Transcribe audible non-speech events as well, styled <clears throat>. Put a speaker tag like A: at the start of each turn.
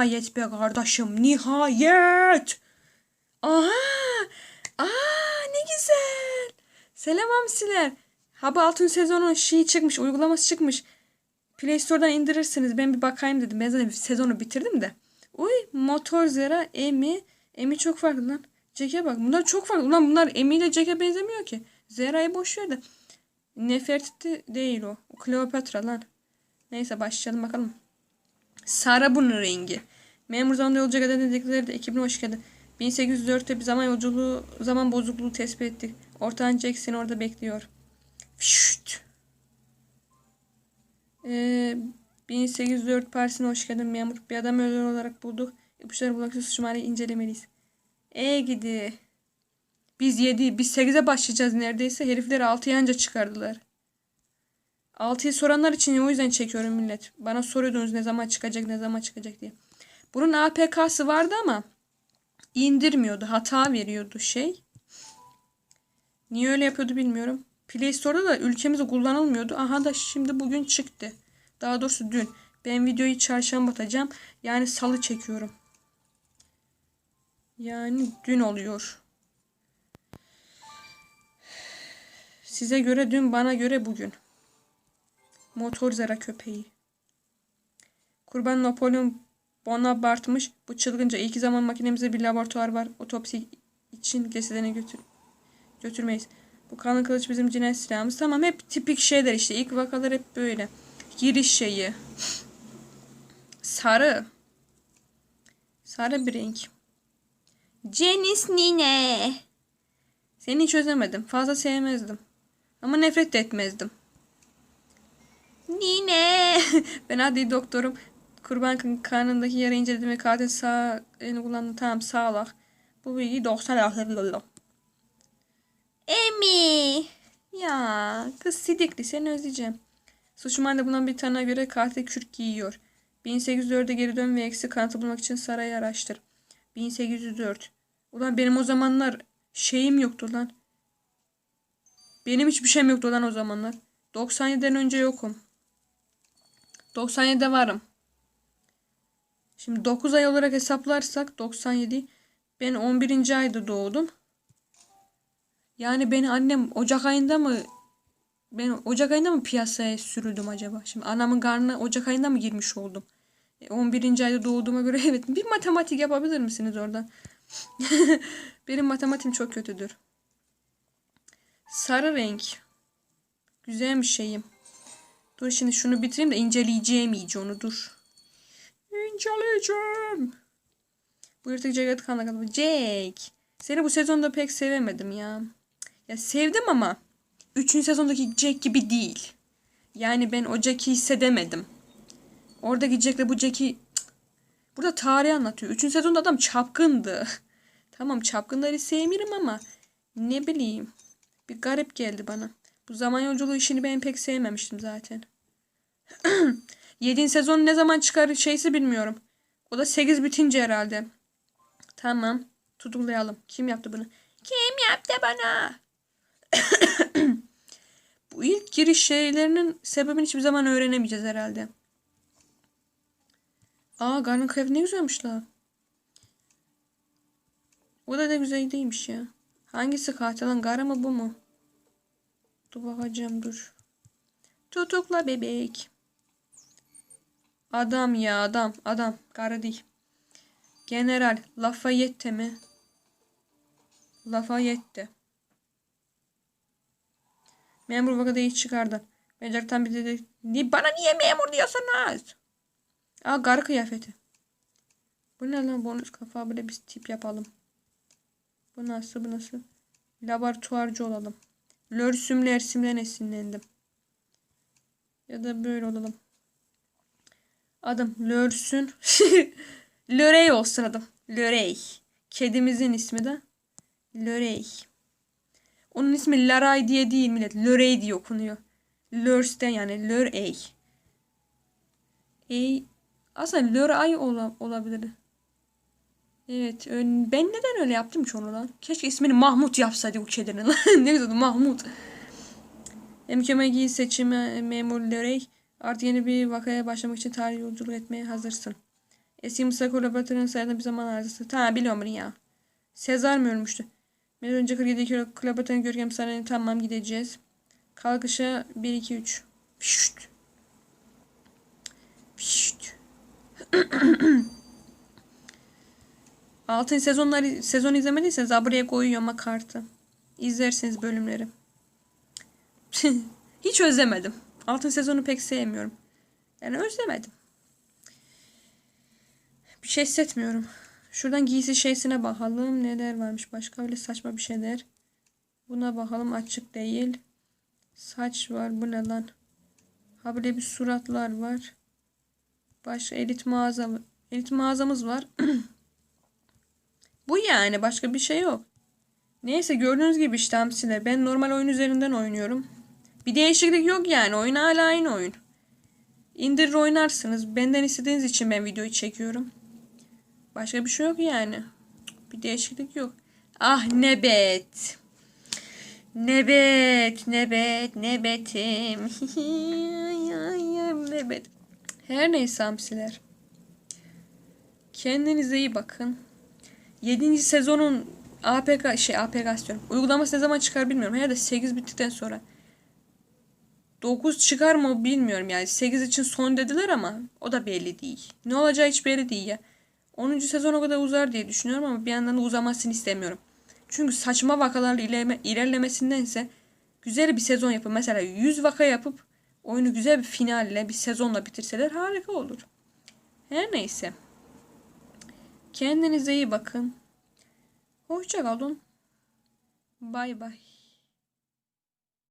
A: Nihayet be kardeşim. Nihayet. Aha. Aa ne güzel. Selam hamsiler. Haba Altın sezonu şey çıkmış. Uygulaması çıkmış. Play Store'dan indirirsiniz. Ben bir bakayım dedim. Ben zaten sezonu bitirdim de. Uy Motor Zera, Emi. Emi çok farklı lan. Jack'e bak. Bunlar çok farklı. Ulan bunlar Emi ile Jack'e benzemiyor ki. Zera'yı boş ver de. Nefertiti değil. O Kleopatra lan. Neyse başlayalım bakalım. Sara bunun rengi. Memur zamanda yolcu eden dedikleri de ekibine hoş geldin. 1804'te bir zaman yolculuğu, zaman bozukluğu tespit ettik. Ortağın Jack seni orada bekliyor. Şşt. Ee, 1804 Paris'ine hoş geldin memur. Bir adam ölü olarak bulduk. İpuçları bulmak için suç mahalleyi incelemeliyiz. E gidi. Biz 7, biz 8'e başlayacağız neredeyse. Herifleri 6'ya anca çıkardılar. 6'yı soranlar için o yüzden çekiyorum millet. Bana soruyordunuz ne zaman çıkacak ne zaman çıkacak diye. Bunun APK'sı vardı ama indirmiyordu. Hata veriyordu şey. Niye öyle yapıyordu bilmiyorum. Play Store'da da ülkemizde kullanılmıyordu. Aha da şimdi bugün çıktı. Daha doğrusu dün. Ben videoyu çarşamba atacağım. Yani salı çekiyorum. Yani dün oluyor. Size göre dün, bana göre bugün. Motor zara köpeği. Kurban Napolyon Bonaparte'mış. Bu çılgınca. Ki zaman makinemizde bir laboratuvar var. Otopsi için cesedini götür götürmeyiz. Bu kanlı kılıç bizim cinayet silahımız. Tamam hep tipik şeyler işte. İlk vakalar hep böyle. Giriş şeyi. Sarı. Sarı bir renk. Cenis Nine. Seni çözemedim. Fazla sevmezdim. Ama nefret de etmezdim. Nine. <laughs> ben hadi doktorum. Kurban karnındaki yara inceledim ve katil sağ elini kullandı. Tamam sağlak. Bu bilgi 90 ahırlı. Emi. Ya kız sidikli seni özleyeceğim. Suç mahallinde bulunan bir tanığa göre katil kürk giyiyor. 1804'e geri dön ve eksi kanıtı bulmak için sarayı araştır. 1804. Ulan benim o zamanlar şeyim yoktu lan. Benim hiçbir şeyim yoktu lan o zamanlar. 97'den önce yokum. 97'de varım. Şimdi 9 ay olarak hesaplarsak 97. Ben 11. ayda doğdum. Yani beni annem Ocak ayında mı ben Ocak ayında mı piyasaya sürüldüm acaba? Şimdi anamın karnına Ocak ayında mı girmiş oldum? E, 11. ayda doğduğuma göre <laughs> evet. Bir matematik yapabilir misiniz oradan? <laughs> Benim matematiğim çok kötüdür. Sarı renk. Güzelmiş şeyim. Dur şimdi şunu bitireyim de inceleyeceğim iyice onu dur. İnceleyeceğim. Bu yırtık ceket kanla kaldı. Jack. Seni bu sezonda pek sevemedim ya. Ya sevdim ama 3. sezondaki Jack gibi değil. Yani ben o Jack'i hissedemedim. Oradaki Jack'le bu Jack'i burada tarih anlatıyor. 3. sezonda adam çapkındı. <laughs> tamam çapkınları sevmiyorum ama ne bileyim. Bir garip geldi bana. Bu zaman yolculuğu işini ben pek sevmemiştim zaten. <clears throat> 7. sezon ne zaman çıkar şeysi bilmiyorum. O da 8 bitince herhalde. Tamam. Tutuklayalım. Kim yaptı bunu? Kim yaptı bana? <clears throat> Bu ilk giriş şeylerinin sebebini hiçbir zaman öğrenemeyeceğiz herhalde. Aa Garn'ın kıyafeti ne güzelmiş la. O da ne güzel değilmiş ya. Hangisi katil lan? Gar mı bu mu? Dur bakacağım dur. Tutukla bebek. Adam ya adam. Adam. Garı değil. General Lafayette mi? Lafayette. Memur vakada hiç çıkardı. Becerten bir dedi. Bana niye memur diyorsunuz? Aa gar kıyafeti. Bu ne lan bonus kafa böyle bir tip yapalım. Bu nasıl bu nasıl? Laboratuvarcı olalım. Lörsümle ersimden esinlendim. Ya da böyle olalım. Adım Lörsün. <laughs> Lörey olsun adım. Lörey. Kedimizin ismi de Lörey. Onun ismi Laray diye değil millet. Lörey diye okunuyor. Lörs'ten yani Lörey. Ey aslında Löray ola, olabilir. Evet. Ben neden öyle yaptım ki onu lan? Keşke ismini Mahmut yapsaydı bu kedinin <laughs> ne güzel Mahmut. MKMG seçimi memur Lörey. Artık yeni bir vakaya başlamak için tarih yolculuk etmeye hazırsın. Eski Mısır Kleopatra'nın sayıda bir zaman arızası. Tamam biliyorum bunu ya. Sezar mı ölmüştü? Bir önce 47 kilo Kleopatra'nın görkem sarayına tamam gideceğiz. Kalkışa 1 2 3. Pişt. Pişt. <clears throat> Altın sezonları sezon izlemediyseniz buraya koyuyorum kartı. İzlersiniz bölümleri. <laughs> Hiç özlemedim. Altın sezonu pek sevmiyorum. Yani özlemedim. Bir şey hissetmiyorum. Şuradan giysi şeysine bakalım. Neler varmış başka öyle saçma bir şeyler. Buna bakalım açık değil. Saç var. Bu ne lan? Ha böyle bir suratlar var. Başka elit mağaza elit mağazamız var. <clears throat> Bu yani başka bir şey yok. Neyse gördüğünüz gibi işte hamsiler. Ben normal oyun üzerinden oynuyorum. Bir değişiklik yok yani. Oyun hala aynı oyun. İndirir oynarsınız. Benden istediğiniz için ben videoyu çekiyorum. Başka bir şey yok yani. Bir değişiklik yok. Ah nebet. Nebet, nebet, nebetim. nebet. Her neyse hamsiler. Kendinize iyi bakın. 7. sezonun APK şey APK diyorum. Uygulaması ne zaman çıkar bilmiyorum. Herhalde 8 bittikten sonra. 9 çıkar mı bilmiyorum yani. 8 için son dediler ama o da belli değil. Ne olacağı hiç belli değil ya. 10. sezon o kadar uzar diye düşünüyorum ama bir yandan da uzamasını istemiyorum. Çünkü saçma vakalarla ilerleme, ilerlemesindense güzel bir sezon yapıp mesela 100 vaka yapıp oyunu güzel bir finalle bir sezonla bitirseler harika olur. Her neyse. Kendinize iyi bakın. Hoşça kalın. Bay bay.